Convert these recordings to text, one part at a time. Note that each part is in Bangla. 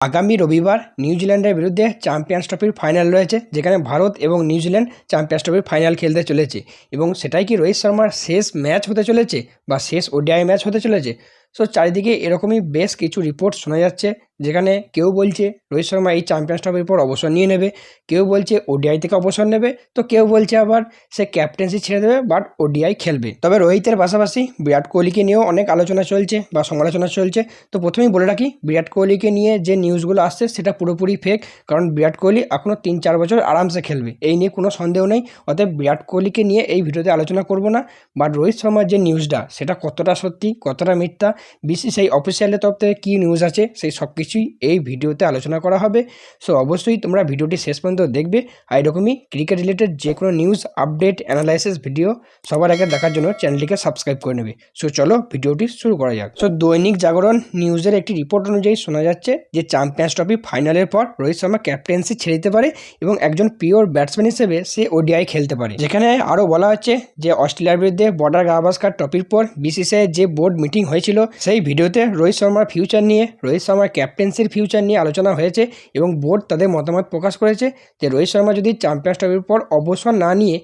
আগামী রবিবার নিউজিল্যান্ডের বিরুদ্ধে চ্যাম্পিয়ন্স ট্রফির ফাইনাল রয়েছে, যেখানে ভারত এবং নিউজিল্যান্ড চ্যাম্পিয়ন্স ট্রফির ফাইনাল খেলতে চলেছে। এবং সেটাই কি রোহিত শর্মার শেষ ম্যাচ হতে চলেছে বা শেষ ওডিআই ম্যাচ হতে চলেছে? সো চারিদিকে এরকমই বেশ কিছু রিপোর্ট শোনা যাচ্ছে, যেখানে কেউ বলছে রোহিত শর্মা এই চ্যাম্পিয়ন্স ট্রফির পর অবসর নিয়ে নেবে, কেউ বলছে ওডিআই থেকে অবসর নেবে, তো কেউ বলছে আবার সে ক্যাপ্টেন্সি ছেড়ে দেবে বাট ওডিআই খেলবে। তবে রোহিতের পাশাপাশি বিরাট কোহলিকে নিয়েও অনেক আলোচনা চলছে বা সমালোচনা চলছে। তো প্রথমেই বলে রাখি, বিরাট কোহলিকে নিয়ে যে নিউজগুলো আসছে সেটা পুরোপুরি ফেক কারণ বিরাট কোহলি এখনও তিন চার বছর আরামসে খেলবে, এই নিয়ে কোনো সন্দেহ নেই। অতএব বিরাট কোহলিকে নিয়ে এই ভিডিওতে আলোচনা করব না বাট রোহিত শর্মার যে নিউজটা সেটা কতটা সত্যি, কতটা মিথ্যা বিসিসিআই অফিসিয়ালের তরফ থেকে কী নিউজ আছে, সেই সব কিছুই এই ভিডিওতে আলোচনা করা হবে। সো অবশ্যই তোমরা ভিডিওটি শেষ পর্যন্ত দেখবে। আর এরকমই ক্রিকেট রিলেটেড যে কোনো নিউজ আপডেট অ্যানালাইসিস ভিডিও সবার আগে দেখার জন্য চ্যানেলটিকে সাবস্ক্রাইব করে নেবে। সো চলো ভিডিওটি শুরু করা যাক। সো দৈনিক জাগরণ নিউজের একটি রিপোর্ট অনুযায়ী শোনা যাচ্ছে যে চ্যাম্পিয়ন্স ট্রফি ফাইনালের পর রোহিত শর্মা ক্যাপ্টেন্সি ছেড়ে দিতে পারে এবং একজন পিওর ব্যাটসম্যান হিসেবে সে ওডিআই খেলতে পারে। যেখানে আরও বলা হচ্ছে যে অস্ট্রেলিয়ার বিরুদ্ধে বর্ডার গাভাস্কার ট্রফির পর বিসিসিআই যে বোর্ড মিটিং হয়েছিল সেই ভিডিওতে রোহিত শর্মার ফিউচার নিয়ে, রোহিত শর্মার ক্যাপ্টেন্সির ফিউচার নিয়ে আলোচনা হয়েছে এবং বোর্ড তাদের মতামত প্রকাশ করেছে যে রোহিত শর্মা যদি চ্যাম্পিয়ন্স ট্রফির পর অবসর না নিয়ে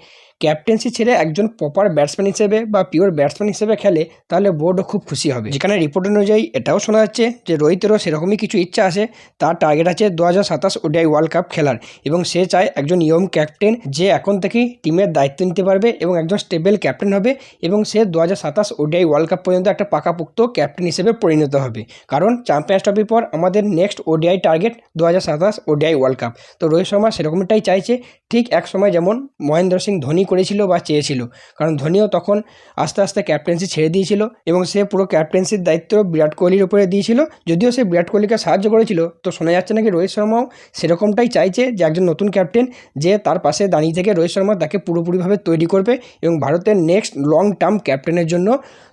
ক্যাপ্টেন্সি ছেড়ে একজন প্রপার ব্যাটসম্যান হিসেবে বা পিওর ব্যাটসম্যান হিসেবে খেলে, তাহলে বোর্ডও খুব খুশি হবে। যেখানে রিপোর্ট অনুযায়ী এটাও শোনা যাচ্ছে যে রোহিতেরও সেরকমই কিছু ইচ্ছা আছে। তার টার্গেট আছে দু হাজার সাতাশ ওডিআই ওয়ার্ল্ড কাপ খেলার এবং সে চায় একজন ইয়ং ক্যাপ্টেন যে এখন থেকেই টিমের দায়িত্ব নিতে পারবে এবং একজন স্টেবল ক্যাপ্টেন হবে এবং সে দু হাজার সাতাশ ওডিআই ওয়ার্ল্ড কাপ পর্যন্ত একটা পাকাপোক্ত ক্যাপ্টেন হিসেবে পরিণত হবে। কারণ চ্যাম্পিয়ন্স ট্রফির পর আমাদের নেক্সট ওডিআই টার্গেট দু হাজার সাতাশ ওডিআই ওয়ার্ল্ড কাপ তো রোহিত শর্মা সেরকমটাই চাইছে। ঠিক এক সময় যেমন মহেন্দ্র সিং ধোনি করেছিল বা চেয়েছিল। কারণ ধোনিও তখন আস্তে আস্তে ক্যাপ্টেন্সি ছেড়ে দিয়েছিল এবং সে পুরো ক্যাপ্টেন্সির দায়িত্ব বিরাট কোহলির উপরে দিয়েছিল। যদিও সে বিরাট কোহলিকে সাহায্য করেছিল, তো শোনা যাচ্ছে নাকি রোহিত শর্মাও সেরকমটাই চাইছে যে একজন নতুন ক্যাপ্টেন যে তার পাশে দাঁড়িয়ে থেকে রোহিত শর্মা তাকে পুরোপুরিভাবে তৈরি করবে এবং ভারতের নেক্সট লং টার্ম ক্যাপ্টেনের জন্য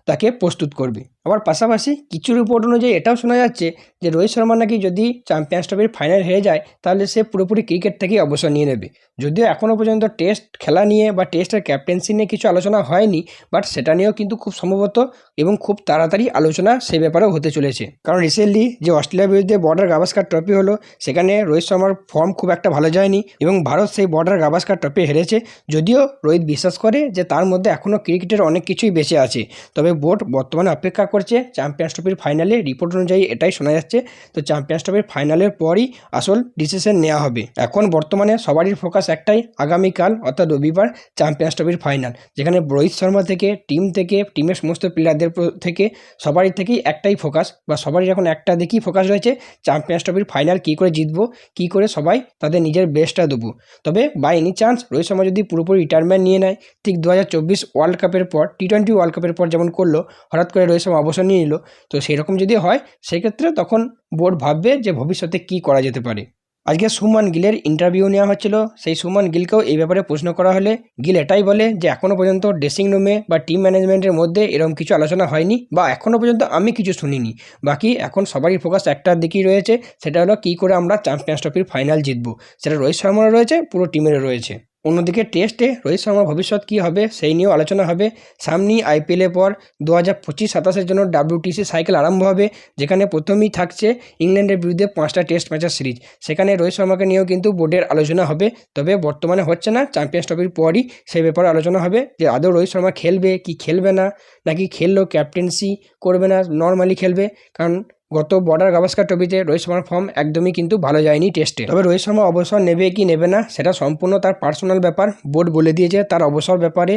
তাকে প্রস্তুত করবে। আবার পাশাপাশি কিছু রিপোর্ট অনুযায়ী এটাও শোনা যাচ্ছে যে রোহিত শর্মা নাকি যদি চ্যাম্পিয়ন্স ট্রফির ফাইনাল হেরে যায়, তাহলে সে পুরোপুরি ক্রিকেট থেকেই অবসর নিয়ে নেবে। যদিও এখনও পর্যন্ত টেস্ট খেলা নিয়ে বা টেস্টের ক্যাপ্টেন্সি নিয়ে কিছু আলোচনা হয়নি বাট সেটা নিয়েও কিন্তু খুব সম্ভবত এবং খুব তাড়াতাড়ি আলোচনা সে ব্যাপারেও হতে চলেছে। কারণ রিসেন্টলি যে অস্ট্রেলিয়ার বিরুদ্ধে বর্ডার গাভাস্কার ট্রফি হলো, সেখানে রোহিত শর্মার ফর্ম খুব একটা ভালো যায়নি এবং ভারত সেই বর্ডার গাভাস্কার ট্রফি হেরেছে। যদিও রোহিত বিশ্বাস করে যে তার মধ্যে এখনও ক্রিকেটের অনেক কিছুই বেঁচে আছে, তবে বোর্ড বর্তমানে অপেক্ষা করছে চ্যাম্পিয়ন্স ট্রফির ফাইনালে রিপোর্ট অনুযায়ী এটাই শোনা যাচ্ছে। তো চ্যাম্পিয়ন্স ট্রফির ফাইনালের পরই আসল ডিসিশন নেওয়া হবে। এখন বর্তমানে সবারই ফোকাস একটাই, আগামীকাল অর্থাৎ রবিবার চ্যাম্পিয়ন্স ট্রফির ফাইনাল যেখানে রোহিত শর্মা থেকে টিম থেকে টিমের সমস্ত প্লেয়ারদের থেকে সবারই থেকেই একটাই ফোকাস বা সবারই এখন একটা দিকেই ফোকাস রয়েছে চ্যাম্পিয়ন্স ট্রফির ফাইনাল কী করে জিতবো, কী করে সবাই তাদের নিজের বেস্টটা দেবো। তবে by any chance Rohit Sharma যদি পুরোপুরি রিটায়ারমেন্ট নিয়ে নেয়, ঠিক দু হাজার চব্বিশ ওয়ার্ল্ড কাপের পর টি টোয়েন্টি ওয়ার্ল্ড কাপের পর যেমন করল, হঠাৎ করে রোহিত শর্মা অবসর নিয়ে নিল। তো সেরকম যদি হয়, সেক্ষেত্রে তখন বোর্ড ভাববে যে ভবিষ্যতে কী করা যেতে পারে। আজকে সুমন গিলের ইন্টারভিউ নেওয়া হচ্ছিল। সেই সুমন গিলকেও এই ব্যাপারে প্রশ্ন করা হলে গিল এটাই বলে যে এখনও পর্যন্ত ড্রেসিং রুমে বা টিম ম্যানেজমেন্টের মধ্যে এরকম কিছু আলোচনা হয়নি বা এখনও পর্যন্ত আমি কিছু শুনিনি। বাকি এখন সবারই ফোকাস একটার দিকেই রয়েছে, সেটা হলো কী করে আমরা চ্যাম্পিয়ন্স ট্রফির ফাইনাল জিতবো। সেটা রোহিত শর্মারও রয়েছে, পুরো টিমেরও রয়েছে। অন্যদিকে টেস্টে রোহিত শর্মার ভবিষ্যৎ কী হবে সেই নিয়েও আলোচনা হবে। সামনেই আইপিএলের পর দু হাজার পঁচিশ সাতাশের জন্য ডাব্লিউটিসি সাইকেল আরম্ভ হবে, যেখানে প্রথমেই থাকছে ইংল্যান্ডের বিরুদ্ধে পাঁচটা টেস্ট ম্যাচের সিরিজ। সেখানে রোহিত শর্মাকে নিয়েও কিন্তু বোর্ডের আলোচনা হবে, তবে বর্তমানে হচ্ছে না, চ্যাম্পিয়ন্স ট্রফির পরই সেই ব্যাপারে আলোচনা হবে যে আদৌ রোহিত শর্মা খেলবে, কি খেলবে না, নাকি খেললেও ক্যাপ্টেন্সি করবে না, নর্মালি খেলবে। কারণ গত বর্ডার গাভাস্কার ট্রফিতে রোহিত শর্মার ফর্ম একদমই কিন্তু ভালো যায়নি টেস্টে। তবে রোহিত শর্মা অবসর নেবে কি নেবে না, সেটা সম্পূর্ণ তার পার্সোনাল ব্যাপার। বোর্ড বলে দিয়েছে তার অবসর ব্যাপারে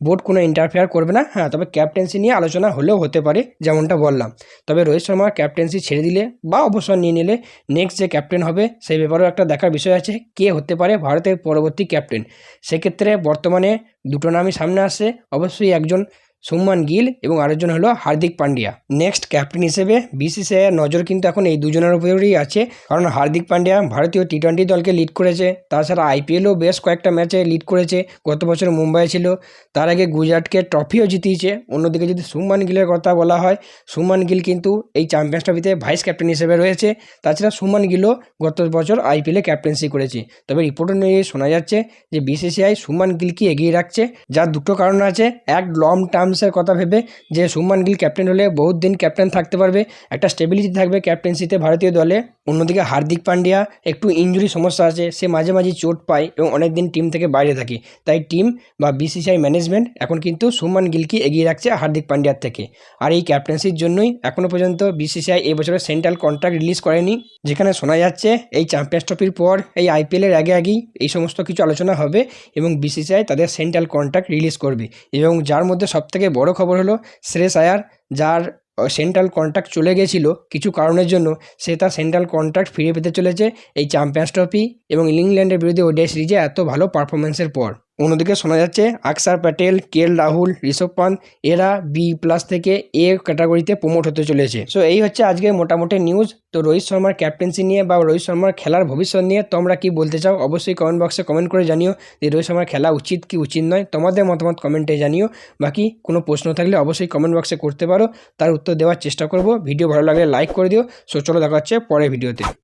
বোর্ড কোনো ইন্টারফেয়ার করবে না। হ্যাঁ তবে ক্যাপ্টেন্সি নিয়ে আলোচনা হলেও হতে পারে, যেমনটা বললাম। তবে রোহিত শর্মা ক্যাপ্টেন্সি ছেড়ে দিলে বা অবসর নিয়ে নিলে নেক্সট যে ক্যাপ্টেন হবে, সেই ব্যাপারেও একটা দেখার বিষয় আছে, কে হতে পারে ভারতের পরবর্তী ক্যাপ্টেন সেক্ষেত্রে বর্তমানে দুটো নামই সামনে আসছে অবশ্যই একজন সুমন গিল এবং আরেকজন হলো হার্দিক পান্ডিয়া। নেক্সট ক্যাপ্টেন হিসেবে বিসিসিআইয়ের নজর কিন্তু এখন এই দুজনের উপরেই আছে। কারণ হার্দিক পান্ডিয়া ভারতীয় টি টোয়েন্টি দলকে লিড করেছে। তাছাড়া আইপিএলও বেশ কয়েকটা ম্যাচে লিড করেছে। গত বছর মুম্বাই ছিল। তার আগে গুজরাটকে ট্রফিও জিতিয়েছে। অন্যদিকে যদি সুমন গিলের কথা বলা হয় সুমন গিল কিন্তু এই চ্যাম্পিয়ন্স ট্রফিতে ভাইস ক্যাপ্টেন হিসেবে রয়েছে। তাছাড়া সুমন গিলও গত বছর আইপিএলে ক্যাপ্টেন্সি করেছে। তবে রিপোর্ট অনুযায়ী শোনা যাচ্ছে যে বিসিসিআই সুমন গিলকে এগিয়ে রাখছে। যার দুটো কারণ আছে। এক লং টার্ম টার্মসের কথা ভেবে যে শুভমান গিল ক্যাপ্টেন হলে বহুত দিন ক্যাপ্টেন থাকতে পারবে, একটা স্টেবিলিটি থাকবে ক্যাপ্টেন্সিতে ভারতীয় দলে। অন্যদিকে হার্দিক পান্ডিয়া, একটু ইঞ্জুরি সমস্যা আছে, সে মাঝে মাঝে চোট পায় এবং অনেক দিন টিম থেকে বাইরে থাকে। তাই টিম বা বিসিসিআই ম্যানেজমেন্ট এখন কিন্তু শুভমান গিলকে এগিয়ে রাখছে হার্দিক পান্ডিয়ার থেকে। আর এই ক্যাপ্টেন্সির জন্যই এখনও পর্যন্ত বিসিসিআই এই বছরের সেন্ট্রাল কন্ট্রাক্ট রিলিজ করেনি, যেখানে শোনা যাচ্ছে এই চ্যাম্পিয়ন্স ট্রফির পর, এই আইপিএলের আগে আগেই এই সমস্ত কিছু আলোচনা হবে এবং বিসিসিআই তাদের সেন্ট্রাল কন্ট্রাক্ট রিলিজ করবে এবং যার মধ্যে সবথেকে বড় খবর হলো শ্রেস আয়ার যার সেন্ট্রাল কন্ট্রাক্ট চলে গেছিল কিছু কারণের জন্য, সে তার সেন্ট্রাল কন্ট্রাক্ট ফিরে পেতে চলেছে এই চ্যাম্পিয়ন্স ট্রফি এবং ইংল্যান্ডের বিরুদ্ধে ওডিআই সিরিজে এত ভালো পারফরমেন্সের পর। অন্যদিকে শোনা যাচ্ছে, আকসার প্যাটেল কেএল রাহুল, ঋষভ পান্ত এরা বি প্লাস থেকে এ ক্যাটাগরিতে প্রমোট হতে চলেছে। সো এই হচ্ছে আজকে মোটামুটি নিউজ তো রোহিত শর্মার ক্যাপ্টেন্সি নিয়ে বা রোহিত শর্মার খেলার ভবিষ্যৎ নিয়ে তোমরা কি বলতে চাও, অবশ্যই কমেন্ট বক্সে কমেন্ট করে জানিও যে রোহিত শর্মার খেলা উচিত কি উচিত নয়। তোমাদের মতামত কমেন্টে জানিও। বাকি কোনো প্রশ্ন থাকলে অবশ্যই কমেন্ট বক্সে করতে পারো। তার উত্তর দেওয়ার চেষ্টা করব। ভিডিও ভালো লাগলে লাইক করে দিও। সো চলো দেখা হচ্ছে পরের ভিডিওতে